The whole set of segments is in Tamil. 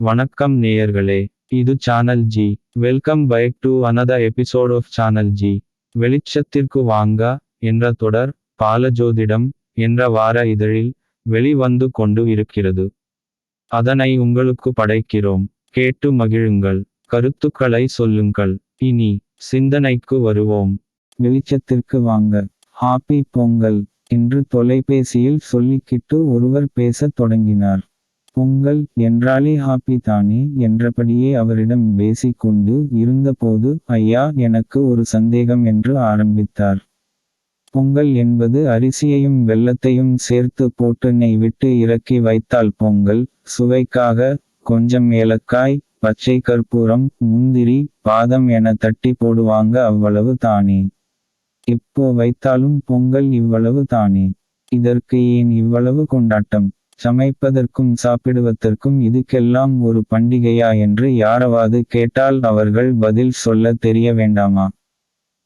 வணக்கம் நேயர்களே இது channel G welcome back to another episode of channel G வெளிச்சத்திற்கு வாங்க என்ற தொடர் பாலஜோதிடம் என்ற வார இதழில் வெளிவந்து கொண்டு இருக்கிறது. அதனை உங்களுக்கு படைக்கிறோம். கேட்டு மகிழுங்கள். கருத்துக்களை சொல்லுங்கள். இனி சிந்தனைக்கு வருவோம். வெளிச்சத்திற்கு வாங்க. ஹாப்பி பொங்கல் என்று தொலைபேசியில் சொல்லிக்கிட்டு ஒருவர் பேசத் தொடங்கினார். பொங்கல் என்றாலே ஹாப்பி தானே என்றபடியே அவரிடம் பேசிக்கொண்டு இருந்தபோது ஐயா எனக்கு ஒரு சந்தேகம் என்று ஆரம்பித்தார். பொங்கல் என்பது அரிசியையும் வெல்லத்தையும் சேர்த்து போட்டு நெய் விட்டு இறக்கி வைத்தால் பொங்கல் சுவைக்காக கொஞ்சம் ஏலக்காய் பச்சை கற்பூரம் முந்திரி பாதம் என தட்டி போடுவாங்க அவ்வளவு தானே. எப்போ வைத்தாலும் பொங்கல் இவ்வளவு தானே. இதற்கு ஏன் இவ்வளவு கொண்டாட்டம்? சமைப்பதற்கும் சாப்பிடுவதற்கும் இதுக்கெல்லாம் ஒரு பண்டிகையா என்று யாராவது கேட்டால் அவர்கள் பதில் சொல்ல தெரிய வேண்டாமா?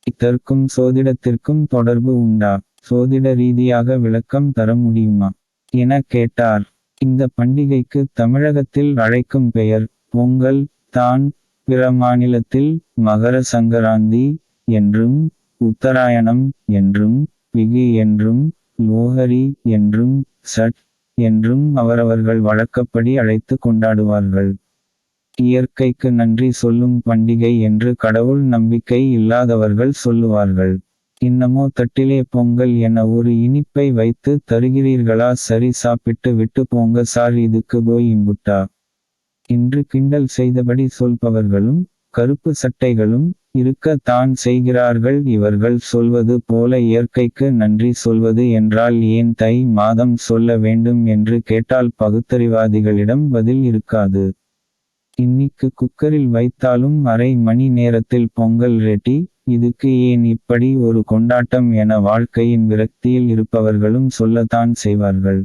இதற்கும் சோதிடத்திற்கும் தொடர்பு உண்டா? சோதிட ரீதியாக விளக்கம் தர முடியுமா? என கேட்டார். இந்த பண்டிகைக்கு தமிழகத்தில் அழைக்கும் பெயர் பொங்கல் தான் பிற மாநிலத்தில் மகர சங்கராந்தி என்றும் உத்தராயணம் என்றும் பிகி என்றும் லோஹரி என்றும் சட் என்றும் அவரவர்கள் வழக்கப்படி அழைத்து கொண்டாடுவார்கள். இயற்கைக்கு நன்றி சொல்லும் பண்டிகை என்று கடவுள் நம்பிக்கை இல்லாதவர்கள் சொல்லுவார்கள். இன்னமோ தட்டிலே பொங்கல் என ஒரு இனிப்பை வைத்து தருகிறீர்களா? சரி சாப்பிட்டு விட்டு போங்க சார் இதுக்கு போய் இம்புட்டா? என்று கிண்டல் செய்தபடி சொல்பவர்களும் கருப்பு சட்டைகளும் இருக்கத்தான் செய்கிறார்கள். இவர்கள் சொல்வது போல இயற்கைக்கு நன்றி சொல்வது என்றால் ஏன் தை மாதம் சொல்ல வேண்டும் என்று கேட்டால் பகுத்தறிவாதிகளிடம் பதில் இருக்காது. இன்னிக்கு குக்கரில் வைத்தாலும் அரை மணி நேரத்தில் பொங்கல் ரெட்டி இதுக்கு ஏன் இப்படி ஒரு கொண்டாட்டம் என வாழ்க்கையின் விரக்தியில் இருப்பவர்களும் சொல்லத்தான் செய்வார்கள்.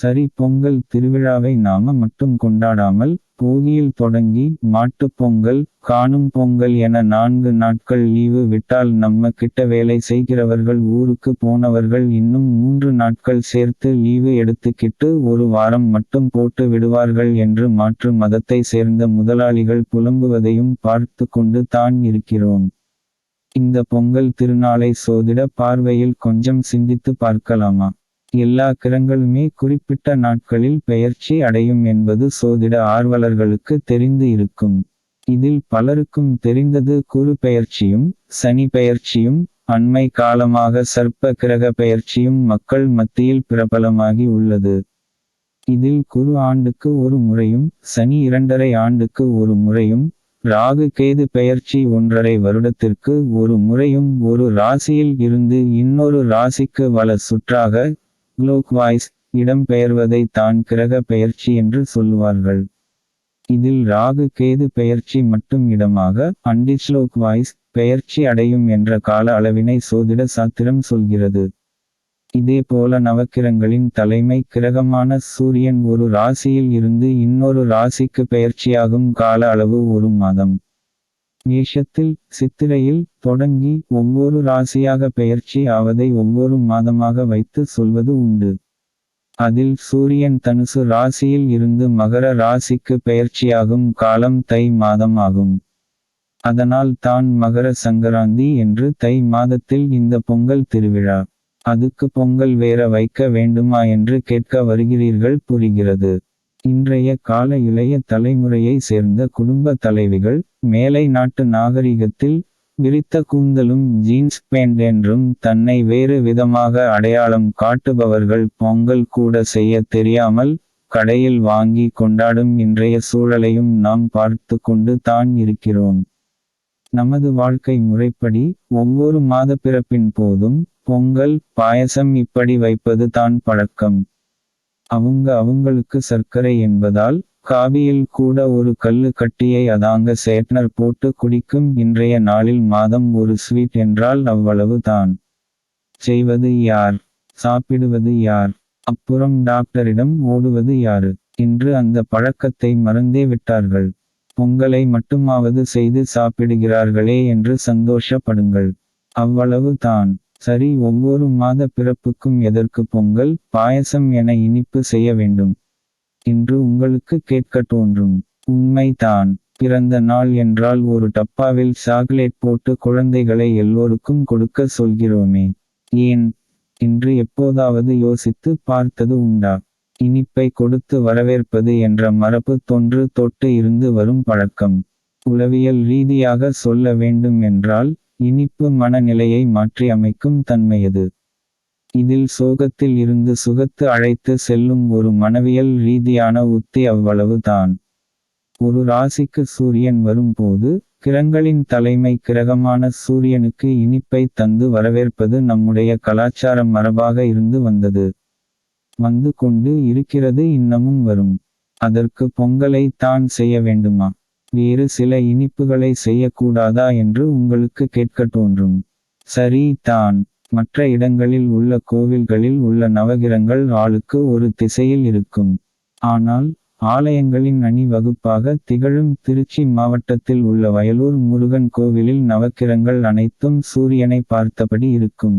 சரி பொங்கல் திருவிழாவை நாம மட்டும் கொண்டாடாமல் போகியில் தொடங்கி மாட்டுப் பொங்கல் காணும் பொங்கல் என நான்கு நாட்கள் லீவு விட்டால் நம்ம கிட்ட வேலை செய்கிறவர்கள் ஊருக்கு போனவர்கள் இன்னும் மூன்று நாட்கள் சேர்த்து லீவு எடுத்துக்கிட்டு ஒரு வாரம் மட்டும் போட்டு விடுவார்கள் என்று மாற்று மதத்தை சேர்ந்த முதலாளிகள் புலம்புவதையும் பார்த்து கொண்டு தான் இருக்கிறோம். இந்த பொங்கல் திருநாளை சோதிட பார்வையில் கொஞ்சம் சிந்தித்து பார்க்கலாமா? எல்லா கிரங்களுமே குறிப்பிட்ட நாட்களில் பெயர்ச்சி அடையும் என்பது சோதிட ஆர்வலர்களுக்கு தெரிந்து இருக்கும். இதில் பலருக்கும் தெரிந்தது குரு பெயர்ச்சியும் சனி பெயர்ச்சியும் அண்மை காலமாக சர்ப்ப கிரக பெயர்ச்சியும் மக்கள் மத்தியில் பிரபலமாகி உள்ளது. இதில் குரு ஆண்டுக்கு ஒரு முறையும் சனி இரண்டரை ஆண்டுக்கு ஒரு முறையும் ராகு கேது பெயர்ச்சி ஒன்றரை வருடத்திற்கு ஒரு முறையும் ஒரு ராசியில் இருந்து இன்னொரு ராசிக்கு வல சுற்றாக குளோக்வாய்ஸ் இடம்பெயர்வதை தான் கிரக பெயர்ச்சி என்று சொல்லுவார்கள். இதில் ராகு கேது பெயர்ச்சி மட்டும் இடமாக அண்டிஸ்லோக்வாய்ஸ் பெயர்ச்சி அடையும் என்ற கால அளவினை சோதிட சாத்திரம் சொல்கிறது. இதேபோல நவக்கிரங்களின் தலைமை கிரகமான சூரியன் ஒரு ராசியில் இருந்து இன்னொரு ராசிக்கு பெயர்ச்சியாகும் கால அளவு ஒரு மாதம். மேஷத்தில் சித்திரையில் தொடங்கி ஒவ்வொரு ராசியாக பெயர்ச்சி ஆவதை ஒவ்வொரு மாதமாக வைத்து சொல்வது உண்டு. அதில் சூரியன் தனுசு ராசியில் இருந்து மகர ராசிக்கு பெயர்ச்சியாகும் காலம் தை மாதம் ஆகும் அதனால் தான் மகர சங்கராந்தி என்று தை மாதத்தில் இந்த பொங்கல் திருவிழா. அதுக்கு பொங்கல் வேற வைக்க வேண்டுமா என்று கேட்க வருகிறீர்கள் புரிகிறது. இன்றைய கால இளைய தலைமுறையை சேர்ந்த குடும்ப தலைவிகள் மேலை நாட்டு நாகரிகத்தில் விரித்த கூந்தலும் ஜீன்ஸ் பேண்ட் என்றும் தன்னை வேறு விதமாக அடையாளம் காட்டுபவர்கள் பொங்கல் கூட செய்ய தெரியாமல் கடையில் வாங்கி கொண்டாடும் இன்றைய சூழலையும் நாம் பார்த்து கொண்டு தான் இருக்கிறோம். நமது வாழ்க்கை முறைப்படி ஒவ்வொரு மாத பிறப்பின் போதும் பொங்கல் பாயசம் இப்படி வைப்பது தான் பழக்கம். அவங்க அவங்களுக்கு சர்க்கரை என்பதால் காபியில் கூட ஒரு கல்லு கட்டியை அதாங்க சேட்னர் போட்டு குடிக்கும் இன்றைய நாளில் மாதம் ஒரு ஸ்வீட் என்றால் அவ்வளவு தான். செய்வது யார்? சாப்பிடுவது யார்? அப்புறம் டாக்டரிடம் ஓடுவது யாரு? இன்று அந்த பழக்கத்தை மறந்தே விட்டார்கள். பொங்கலை மட்டுமாவது செய்து சாப்பிடுகிறார்களே என்று சந்தோஷப்படுங்கள். அவ்வளவு தான். சரி ஒவ்வொரு மாத பிறப்புக்கும் எதற்கு பொங்கல் பாயசம் என இனிப்பு செய்ய வேண்டும். என்று உங்களுக்கு கேட்க தோன்றும். உண்மைதான் பிறந்த நாள் என்றால் ஒரு டப்பாவில் சாக்லேட் போட்டு குழந்தைகளை எல்லோருக்கும் கொடுக்க சொல்கிறோமே. ஏன்? என்று எப்போதாவது யோசித்து பார்த்தது உண்டா? இனிப்பை கொடுத்து வரவேற்பது என்ற மரபு தொன்று தொட்டு இருந்து வரும் பழக்கம். உளவியல் ரீதியாக சொல்ல வேண்டும் என்றால் இனிப்பு மனநிலையை மாற்றி அமைக்கும் தன்மையது. இதில் சோகத்தில் இருந்து சுகத்து அழைத்து செல்லும் ஒரு மனவியல் ரீதியான உத்தி அவ்வளவு தான். ஒரு ராசிக்கு சூரியன் வரும்போது கிரங்களின் தலைமை கிரகமான சூரியனுக்கு இனிப்பை தந்து வரவேற்பது நம்முடைய கலாச்சார மரபாக இருந்து வந்தது. வந்து கொண்டு இருக்கிறது இன்னமும் வரும். அதற்கு பொங்கலை தான் செய்ய வேண்டுமா? வேறு சில இனிப்புகளை செய்யக்கூடாதா என்று உங்களுக்கு கேட்க தோன்றும். சரி தான். மற்ற இடங்களில் உள்ள கோவில்களில் உள்ள நவகிரங்கள் ஆளுக்கு ஒரு திசையில் இருக்கும். ஆனால் ஆலயங்களின் அணிவகுப்பாக திகழும் திருச்சி மாவட்டத்தில் உள்ள வயலூர் முருகன் கோவிலில் நவக்கிரங்கள் அனைத்தும் சூரியனை பார்த்தபடி இருக்கும்.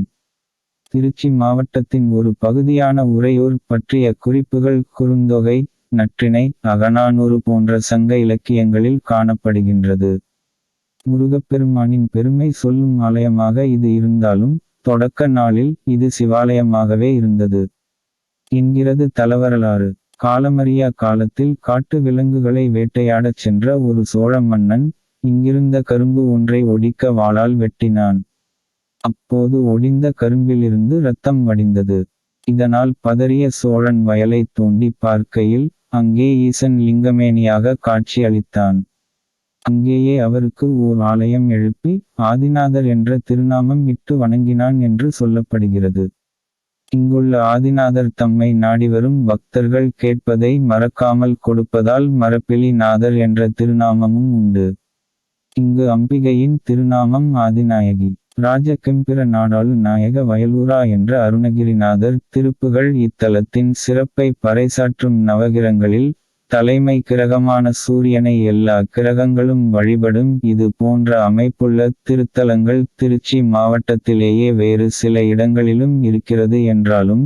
திருச்சி மாவட்டத்தின் ஒரு பகுதியான உறையூர் பற்றிய குறிப்புகள் குறுந்தொகை நற்றிணை அகநானூறு போன்ற சங்க இலக்கியங்களில் காணப்படுகின்றது. முருகப்பெருமானின் பெருமை சொல்லும் ஆலயமாக இது இருந்தாலும் தொடக்க நாளில் இது சிவாலயமாகவே இருந்தது. என்கிறது தலவரலாறு. காலமரியா காலத்தில் காட்டு விலங்குகளை வேட்டையாடச் சென்ற ஒரு சோழ மன்னன் இங்கிருந்த கரும்பு ஒன்றை ஒடிக்க வாளால் வெட்டினான். அப்போது ஒடிந்த கரும்பிலிருந்து இரத்தம் வடிந்தது. இதனால் பதறிய சோழன் வயலை தோண்டி பார்க்கையில் அங்கே ஈசன் லிங்கமேனியாக காட்சி அளித்தான் அங்கேயே அவருக்கு ஓர் ஆலயம் எழுப்பி ஆதிநாதர் என்ற திருநாமம் இட்டு வணங்கினான் என்று சொல்லப்படுகிறது. இங்குள்ள ஆதிநாதர் தம்மை நாடிவரும் பக்தர்கள் கேட்பதை மறக்காமல் கொடுப்பதால் மரப்பிலி நாதர் என்ற திருநாமமும் உண்டு. இங்கு அம்பிகையின் திருநாமம் ஆதிநாயகி ராஜகெம்பிர நாடாளு நாயக வயலூரா என்ற அருணகிரிநாதர் திருப்புகள் இத்தலத்தின் சிறப்பை பறைசாற்றும் நவகிரங்களில் தலைமை கிரகமான சூரியனை எல்லா கிரகங்களும் வழிபடும் இது போன்ற அமைப்புள்ள திருத்தலங்கள் திருச்சி மாவட்டத்திலேயே வேறு சில இடங்களிலும் இருக்கிறது என்றாலும்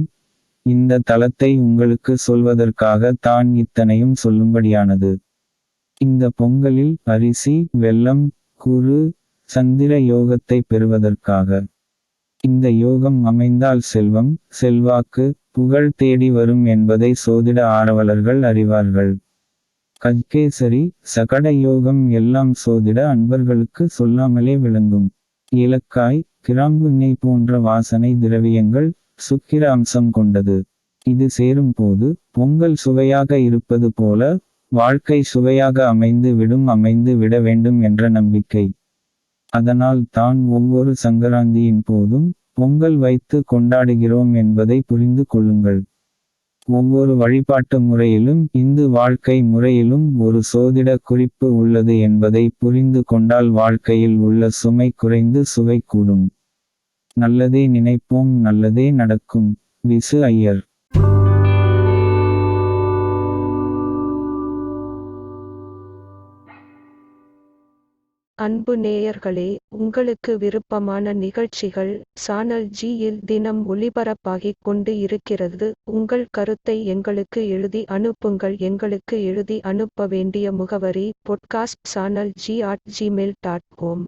இந்த தலத்தை உங்களுக்கு சொல்வதற்காக தான் இத்தனையும் சொல்லும்படியானது. இந்த பொங்கலில் அரிசி வெல்லம் குரு சந்திர யோகத்தை பெறுவதற்காக. இந்த யோகம் அமைந்தால் செல்வம் செல்வாக்கு புகழ் தேடி வரும் என்பதை சோதிட ஆரவலர்கள் அறிவார்கள். கஜ்கேசரி சகட யோகம் எல்லாம் சோதிட அன்பர்களுக்கு சொல்லாமலே விளங்கும். ஏலக்காய் கிராம்பு நெய் போன்ற வாசனை திரவியங்கள் சுக்கிர அம்சம் கொண்டது. இது சேரும் போது பொங்கல் சுவையாக இருப்பது போல வாழ்க்கை சுவையாக அமைந்து விடும் அமைந்து விட வேண்டும் என்ற நம்பிக்கை. அதனால் தான் ஒவ்வொரு சங்கராந்தியின் போதும் பொங்கல் வைத்து கொண்டாடுகிறோம் என்பதை புரிந்து கொள்ளுங்கள். ஒவ்வொரு வழிபாட்டு முறையிலும் இந்து வாழ்க்கை முறையிலும் ஒரு சோதிட குறிப்பு உள்ளது என்பதை புரிந்து கொண்டால் வாழ்க்கையில் உள்ள சுமை குறைந்து சுவை கூடும். நல்லதே நினைப்போம் நல்லதே நடக்கும். விசு ஐயர். அன்பு நேயர்களே உங்களுக்கு விருப்பமான நிகழ்ச்சிகள் சானல் ஜியில் தினம் ஒளிபரப்பாகிக் கொண்டு இருக்கிறது. உங்கள் கருத்தை எங்களுக்கு எழுதி அனுப்புங்கள். எங்களுக்கு எழுதி அனுப்ப வேண்டிய முகவரி podcast channel G at gmail dot com